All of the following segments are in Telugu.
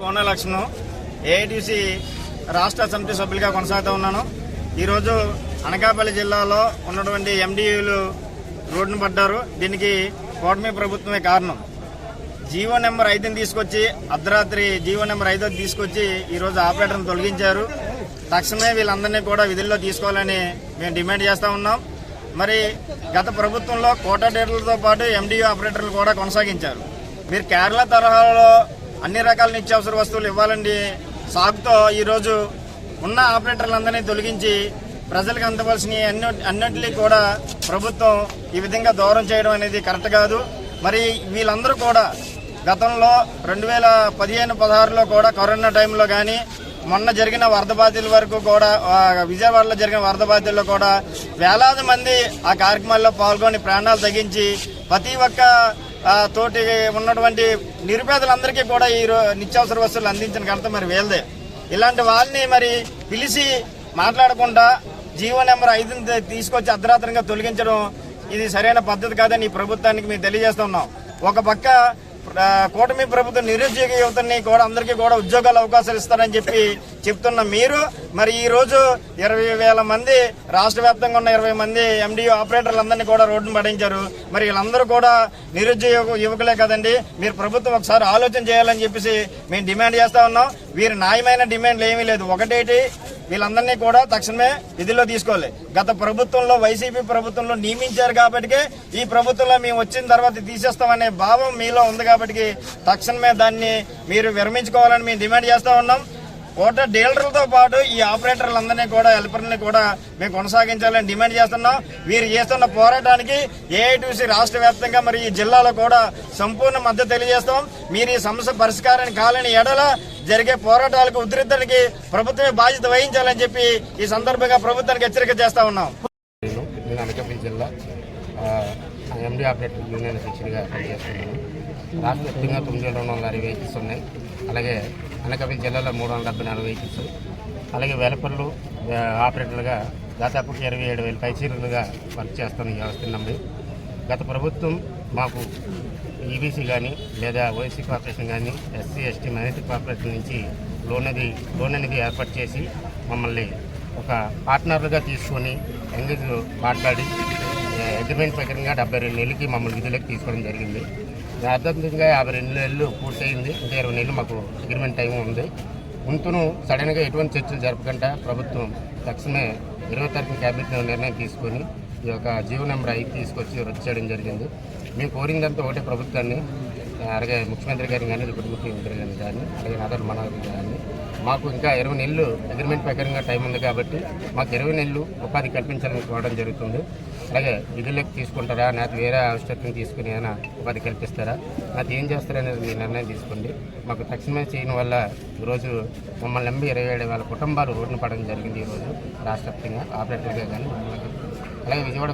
కోనలక్ష్మణం ఏఐటిసి రాష్ట్ర సమితి సభ్యులుగా కొనసాగుతూ ఉన్నాను. ఈరోజు అనకాపల్లి జిల్లాలో ఉన్నటువంటి ఎండియూలు రోడ్డును పడ్డారు. దీనికి కూటమి ప్రభుత్వమే కారణం. జీవో నెంబర్ ఐదుని తీసుకొచ్చి అర్ధరాత్రి జీవో నెంబర్ ఐదు తీసుకొచ్చి ఈరోజు ఆపరేటర్ని తొలగించారు. తక్షణమే వీళ్ళందరినీ కూడా విధుల్లో తీసుకోవాలని మేము డిమాండ్ చేస్తూ ఉన్నాం. మరి గత ప్రభుత్వంలో కోటా డేటర్లతో పాటు ఎండియూ ఆపరేటర్లు కూడా కొనసాగించారు. మీరు కేరళ తరహాలో అన్ని రకాల నిత్యావసర వస్తువులు ఇవ్వాలండి. సాగుతో ఈరోజు ఉన్న ఆపరేటర్లందరినీ తొలగించి ప్రజలకు అందవలసిన అన్ని అన్నింటినీ కూడా ప్రభుత్వం ఈ విధంగా దూరం చేయడం అనేది కరెక్ట్ కాదు. మరి వీళ్ళందరూ కూడా గతంలో రెండు వేల పదిహేను పదహారులో కూడా కరోనా టైంలో కానీ మొన్న జరిగిన వరద బాధితుల వరకు కూడా విజయవాడలో జరిగిన వరద బాధితుల్లో కూడా వేలాది మంది ఆ కార్యక్రమాల్లో పాల్గొని ప్రాణాలు తగ్గించి ప్రతి ఒక్క తోటి ఉన్నటువంటి నిరుపేదలందరికీ కూడా ఈ నిత్యావసర వస్తువులు అందించిన ఘనత మరి వేలదే ఇలాంటి వాళ్ళని మరి పిలిచి మాట్లాడకుండా జీవో నెంబర్ ఐదుని తీసుకొచ్చి అర్ధరాత్రంగా తొలగించడం ఇది సరైన పద్ధతి కాదని ఈ ప్రభుత్వానికి మేము తెలియజేస్తున్నాం. ఒక పక్క కూటమి ప్రభుత్వం నిరుద్యోగ యువతని కూడా అందరికీ కూడా ఉద్యోగాల అవకాశాలు ఇస్తారని చెప్పి చెప్తున్న మీరు మరి ఈ రోజు ఇరవై వేల మంది రాష్ట్ర వ్యాప్తంగా ఉన్న ఇరవై మంది ఎండిఓ ఆపరేటర్లందరినీ కూడా రోడ్డును పడించారు మరి వీళ్ళందరూ కూడా నిరుద్యోగ యువకులే కదండి. మీరు ప్రభుత్వం ఒకసారి ఆలోచన చేయాలని చెప్పేసి మేము డిమాండ్ చేస్తా ఉన్నాం. వీరి న్యాయమైన డిమాండ్లు ఏమీ లేదు. ఒకటేటి వీళ్ళందరినీ కూడా తక్షణమే విధుల్లో తీసుకోవాలి. గత ప్రభుత్వంలో వైసీపీ ప్రభుత్వంలో నియమించారు కాబట్టి ఈ ప్రభుత్వంలో మేము వచ్చిన తర్వాత తీసేస్తామనే భావం మీలో ఉంది కాబట్టి తక్షణమే దాన్ని మీరు విరమించుకోవాలని మేము డిమాండ్ చేస్తా ఉన్నాం. కోట డీలర్లతో పాటు ఈ ఆపరేటర్లందరినీ కూడా హెల్పర్ని కూడా మేము కొనసాగించాలని డిమాండ్ చేస్తున్నాం. వీరు చేస్తున్న పోరాటానికి ఏఐటీసీ రాష్ట్ర వ్యాప్తంగా మరి ఈ జిల్లాలో కూడా సంపూర్ణ మద్దతు తెలియజేస్తాం. మీరు ఈ సమస్య పరిష్కారాన్ని కాలని ఎడల జరిగే పోరాటాలకు ఉధృతానికి ప్రభుత్వమే బాధ్యత వహించాలని చెప్పి ఈ సందర్భంగా ప్రభుత్వానికి హెచ్చరిక చేస్తా ఉన్నాం. అనకాపల్లి జిల్లా ఎండి ఆపరేటర్ యూనియన్ పనిచేస్తున్నాను. రాష్ట్ర వ్యాప్తంగా తొమ్మిది వేల రెండు వందల అరవై వెహికల్స్ ఉన్నాయి అలాగే అనకాపల్లి జిల్లాలో మూడు వందల డెబ్బై నాలుగు వెహికల్స్ అలాగే వెలపర్లు ఆపరేటర్లుగా దాదాపు ఇరవై ఏడు వేల పైచీలుగా వర్క్ చేస్తున్న ఈ వ్యవస్థ గత ప్రభుత్వం మాకు ఈబీసీ కానీ లేదా ఓఎస్సీ కార్పొరేషన్ కానీ ఎస్సీ ఎస్టీ మైనారిటీ కార్పొరేషన్ నుంచి లోన్ అది లోన్ అనేది ఏర్పాటు చేసి మమ్మల్ని ఒక పార్ట్నర్లుగా తీసుకొని ఎంగేజ్ మాట్లాడి అగ్రిమెంట్ ప్రకారంగా డెబ్బై రెండు నెలలకి మమ్మల్ని విధులకు తీసుకోవడం జరిగింది. యథార్థంగా యాభై రెండు నెలలు పూర్తయింది. ఇంకా ఇరవై నెలలు మాకు అగ్రిమెంట్ టైం ఉంది. ముందును సడన్గా ఎటువంటి చర్చలు జరపకుండా ప్రభుత్వం తక్షణమే ఇరవై తారీఖు క్యాబినెట్ నిర్ణయం తీసుకొని ఈ యొక్క జీవో నెంబర్ ఐదు తీసుకొచ్చి రద్దు చేయడం జరిగింది. మేము కోరిందంతా ఒకటే ప్రభుత్వాన్ని. అలాగే ముఖ్యమంత్రి గారిని కానీ డిప్యూటీ ముఖ్యమంత్రి గారిని కానీ అలాగే నాదర్ మనోహర్ గారిని మాకు ఇంకా ఇరవై నెలలు అగ్రిమెంట్ ప్రకారంగా టైం ఉంది కాబట్టి మాకు ఇరవై నెలలు ఉపాధి కల్పించాలని కోరడం జరుగుతుంది. అలాగే విధులకు తీసుకుంటారా నాకు వేరే అవసరం తీసుకుని ఏమైనా ఉపాధి కల్పిస్తారా నాకు ఏం చేస్తారనేది మీ నిర్ణయం తీసుకోండి. మాకు తక్షణమే చేయడం వల్ల ఈరోజు మమ్మల్ని నమ్మి ఇరవై ఏడు వేల కుటుంబాలు రోడ్డున పడడం జరిగింది ఈరోజు రాష్ట్ర వ్యాప్తంగా. ఆపరేటర్గా కానీ అలాగే విజయవాడ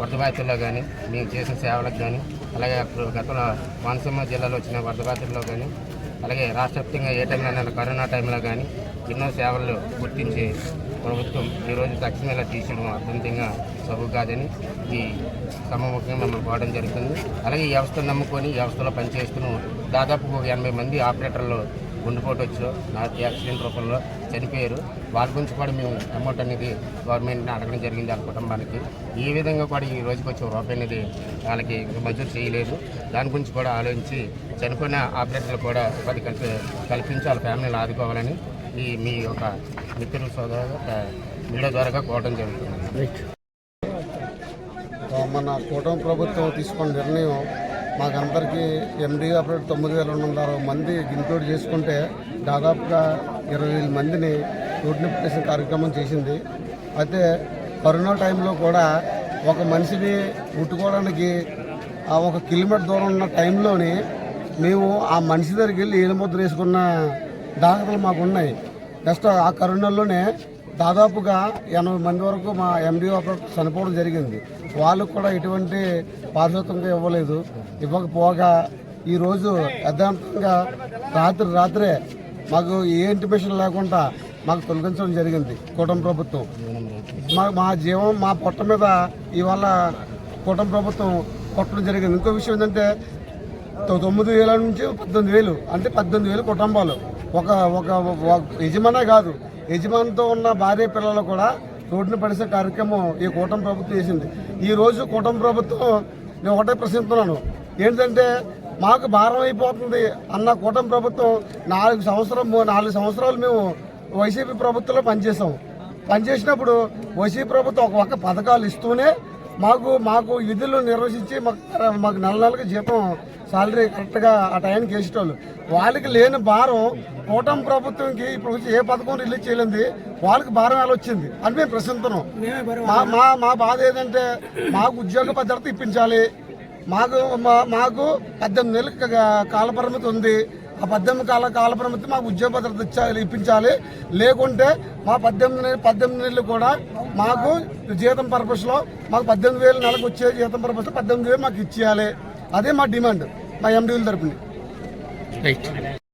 వరద బాధితుల్లో కానీ మేము చేసిన సేవలకు కానీ అలాగే అప్పుడు గతంలో కోనసీమ జిల్లాలో వచ్చిన వరద బాధితుల్లో కానీ అలాగే రాష్ట్ర వ్యాప్తంగా ఏ టైంలో కరోనా టైంలో కానీ ఎన్నో సేవలు గుర్తించి ప్రభుత్వం ఈరోజు తక్షణం ఇలా తీసేయడం అత్యంతంగా సబు కాదని ఈ సమముఖంగా మమ్మల్ని పోవడం జరుగుతుంది. అలాగే ఈ వ్యవస్థను నమ్ముకొని ఈ వ్యవస్థలో పనిచేస్తున్న దాదాపు ఒక ఎనభై మంది ఆపరేటర్లు గుండెపోటు వచ్చో నాకు యాక్సిడెంట్ రూపంలో చనిపోయారు. వాళ్ళ గురించి కూడా మేము అమౌంట్ అనేది గవర్నమెంట్ని అడగడం జరిగింది వాళ్ళ కుటుంబానికి. ఈ విధంగా కూడా ఈ రోజుకి వచ్చే రూపాయి అనేది వాళ్ళకి మంజూరు చేయలేదు. దాని గురించి కూడా ఆలోచించి చనిపోయిన ఆపరేటర్లు కూడా ఉపాధి కలిపి కల్పించి వాళ్ళ ఫ్యామిలీని ఆదుకోవాలని ఈ మీ యొక్క మిత్రుల సోదరుగా మీడియా ద్వారా కోవడం జరుగుతుంది. మన కూటమి ప్రభుత్వం తీసుకున్న నిర్ణయం మాకందరికీ ఎండీ ఆపరేటర్ తొమ్మిది వేల రెండు వందల అరవై మంది ఇంక్లూడ్ చేసుకుంటే దాదాపుగా ఇరవై వేల మందిని నోటిఫికేషన్ కార్యక్రమం చేసింది. అయితే కరోనా టైంలో కూడా ఒక మనిషిని ముట్టుకోవడానికి ఆ ఒక కిలోమీటర్ దూరం ఉన్న టైంలోని మేము ఆ మనిషి దగ్గరికి వెళ్ళి ఏలుముద్ర వేసుకున్న దాఖలు మాకు ఉన్నాయి నెక్స్ట్ ఆ కరోనాలోనే దాదాపుగా ఎనభై మంది వరకు మా ఎండిఓ ఆపరేటర్ చనిపోవడం జరిగింది. వాళ్ళకు కూడా ఎటువంటి పారితోషికంగా ఇవ్వలేదు. ఇవ్వకపోగా ఈరోజు యథాంతంగా రాత్రి రాత్రే మాకు ఏ ఇంటిమేషన్ లేకుండా మాకు తొలగించడం జరిగింది కూటమి ప్రభుత్వం. మా మా జీవం మా పొట్ట మీద ఇవాళ కూటమి ప్రభుత్వం కొట్టడం జరిగింది. ఇంకో విషయం ఏంటంటే తొ- తొమ్మిది వేల నుంచి పద్దెనిమిది వేలు అంటే పద్దెనిమిది వేలు కుటుంబాలు. ఒక ఒక ఒక యజమానే కాదు. యజమానితో ఉన్న భార్య పిల్లలు కూడా రోడ్డును పడిసే కార్యక్రమం ఈ కూటమి ప్రభుత్వం చేసింది. ఈ రోజు కూటమి ప్రభుత్వం నేను ఒకటే ప్రశ్నిస్తున్నాను. ఏంటంటే మాకు భారం అయిపోతుంది అన్న కూటమి ప్రభుత్వం నాలుగు సంవత్సరం నాలుగు సంవత్సరాలు మేము వైసీపీ ప్రభుత్వంలో పనిచేసాం పనిచేసినప్పుడు వైసీపీ ప్రభుత్వం ఒక పథకాలు ఇస్తూనే మాకు మాకు విధులు నిర్వహించి మాకు మాకు నెల నెలకి జీతం సాలరీ కరెక్ట్గా ఆ టైంకి వేసేటోళ్ళు. వాళ్ళకి లేని భారం కూటమి ప్రభుత్వంకి ఇప్పుడు ఏ పథకం రిలీజ్ చేయలేదు వాళ్ళకి భారం ఎలా వచ్చింది అని మేము ప్రశ్నిస్తున్నాం. మా మా బాధ ఏంటంటే మాకు ఉద్యోగ భద్రత ఇప్పించాలి. మాకు మా- మాకు పద్దెనిమిది నెలల క- కాల పరిమితి ఉంది. ఆ పద్దెనిమిది కాల కాల పరిమితి మాకు ఉద్యోగ భద్రత ఇచ్చాలి ఇప్పించాలి. లేకుంటే మా పద్దెనిమిది నెలలు పద్దెనిమిది నెలలు కూడా మాకు జీతం పర్పస్లో మాకు పద్దెనిమిది వేలు నెలకు వచ్చే జీతం పర్పస్లో పద్దెనిమిది వేలు మాకు ఇచ్చేయాలి. అదే మా డిమాండ్ మా ఎండీల తరపున. రైట్